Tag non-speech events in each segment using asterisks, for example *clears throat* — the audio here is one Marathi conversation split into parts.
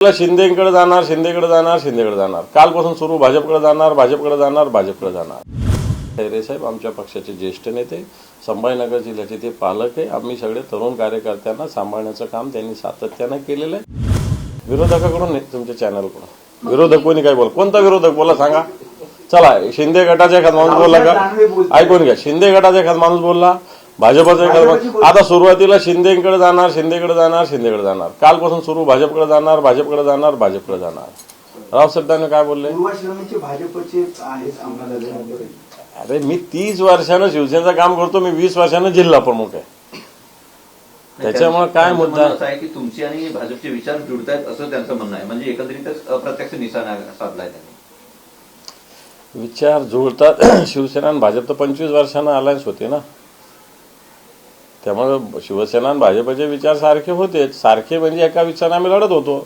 शिंदेकडे जाणार शिंदेकडे जाणार शिंदेकडे जाणार. कालपासून सुरू भाजपकडे जाणार भाजपकडे जाणार भाजपकडे जाणार. खैरे साहेब आमच्या पक्षाचे ज्येष्ठ नेते संभाजीनगर जिल्ह्याचे ते पालक आहे. आम्ही सगळे तरुण कार्यकर्त्यांना सांभाळण्याचं काम त्यांनी सातत्यानं केलेलं आहे. विरोधकाकडून तुमच्या चॅनलकडून विरोधक कोणी काय बोल कोणता विरोधक? बोला सांगा. चला शिंदे गटाचा एखादा माणूस बोलला का? ऐकून घ्या. शिंदे गटाचा एखादा माणूस बोलला भाजपचा आता सुरुवातीला शिंदेकडे जाणार शिंदेकडे जाणार शिंदेकडे जाणार. कालपासून सुरू भाजपकडे जाणार भाजपकडे जाणार भाजपकडे जाणार. रावसाहेबांनी काय बोलले? अरे मी तीस वर्षानं शिवसेनेचं काम करतो मी वीस वर्षानं जिल्हा प्रमुख आहे. त्याच्यामुळे काय मुद्दा? आहे की तुमचे आणि भाजपचे विचार जुळतायत असं त्यांचं म्हणणं आहे. म्हणजे एकंदरीतच अप्रत्यक्ष निशाणा साधलाय त्यांनी. विचार जुळतात. *clears throat* शिवसेना आणि भाजप तर पंचवीस वर्षानं अलायन्स होते ना. त्यामुळे शिवसेना आणि भाजपचे विचार सारखे होते. सारखे म्हणजे एका विचाराने आम्ही लढत होतो.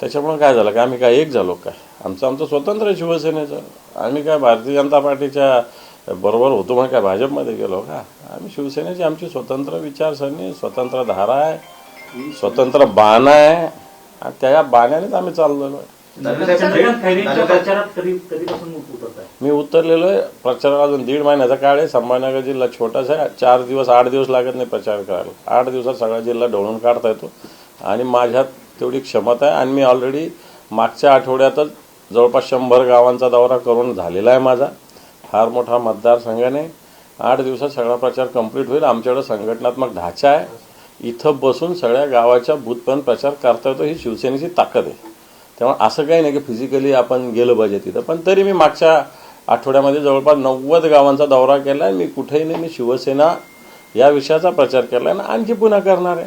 त्याच्यामुळे काय झालं? का आम्ही काय एक झालो काय? आमचं आमचं स्वतंत्र आहे शिवसेनेचं. आम्ही काय भारतीय जनता पार्टीच्या बरोबर होतो म्हणून काय भाजपमध्ये गेलो का? आम्ही शिवसेनेची आमची स्वतंत्र विचारसरणी स्वतंत्र धारा आहे स्वतंत्र बाणा आहे. आणि त्या बाण्यानेच आम्ही चाललेलो आहे. मी उतरलेलो आहे. प्रचाराला अजून दीड महिन्याचा काळ आहे. संभाजीनगर जिल्हा छोटासा आहे. चार दिवस आठ दिवस लागत नाही प्रचार करायला. आठ दिवसात सगळा जिल्हा ढवळून काढता येतो. आणि माझ्यात तेवढी क्षमता आहे. आणि मी ऑलरेडी मागच्या आठवड्यातच जवळपास शंभर गावांचा दौरा करून झालेला आहे माझा. फार मोठा मतदारसंघाने आठ दिवसात सगळा प्रचार कंप्लीट होईल. आमच्याकडे संघटनात्मक ढाचा आहे. इथं बसून सगळ्या गावाच्या बूथपर्यंत प्रचार करता येतो. ही शिवसेनेची ताकद आहे. त्यामुळे असं काही नाही की फिजिकली आपण गेलो पाहिजे तिथं. पण तरी मी मागच्या आठवड्यामध्ये जवळपास नव्वद गावांचा दौरा केला आहे मी कुठेही नाही मी शिवसेना या विषयाचा प्रचार केला आहे आणि आणखी पुन्हा करणार आहे.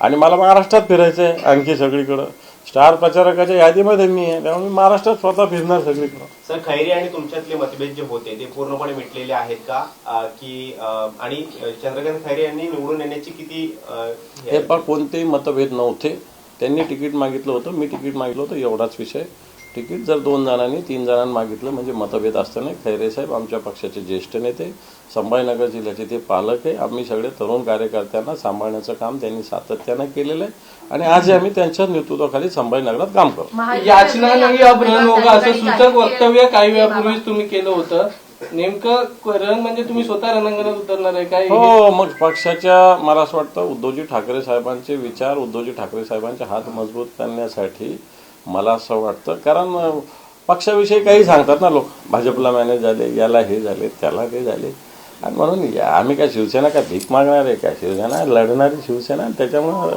आणि मला महाराष्ट्रात फिरायचं आहे आणखी सगळीकडं. स्टार प्रचारकाच्या यादीमध्ये मी आहे त्यामुळे मी महाराष्ट्रात स्वतः फिरणार सगळीकडं. सर खैरे आणि तुमच्यातले मतभेद जे होते ते पूर्णपणे मिटलेले आहेत का? की आणि चंद्रकांत खैरे यांनी निवडून येण्याची किती हे? पण कोणतेही मतभेद नव्हते. त्यांनी तिकीट मागितलं होतं मी तिकीट मागितलं होतं एवढाच विषय. तिकीट जर दोन जणांनी तीन जणांनी मागितलं म्हणजे मतभेद असतं नाही खैरे साहेब आमच्या पक्षाचे ज्येष्ठ नेते संभाजीनगर जिल्ह्याचे ते पालक आहे. आम्ही सगळे तरुण कार्यकर्त्यांना सांभाळण्याचं काम त्यांनी सातत्यानं केलेलं आहे. आणि आज आम्ही त्यांच्या नेतृत्वाखाली संभाजीनगरात काम करतो. याचना नाही असं सूचक वक्तव्य काही वेळापूर्वीच तुम्ही केलं होतं. नेमकं रण म्हणजे तुम्ही स्वतः रणांगणात उतरणार आहे काय? हो मग पक्षाच्या मला असं वाटतं उद्धवजी ठाकरे साहेबांचे विचार उद्धवजी ठाकरे साहेबांचे हात मजबूत करण्यासाठी मला असं वाटतं. कारण पक्षाविषयी काही सांगतात ना लोक भाजपला मॅनेज झाले याला हे झाले त्याला ते झाले. आणि म्हणून आम्ही काय शिवसेना काय भीक मागणार आहे काय शिवसेना लढणारी शिवसेना त्याच्यामुळं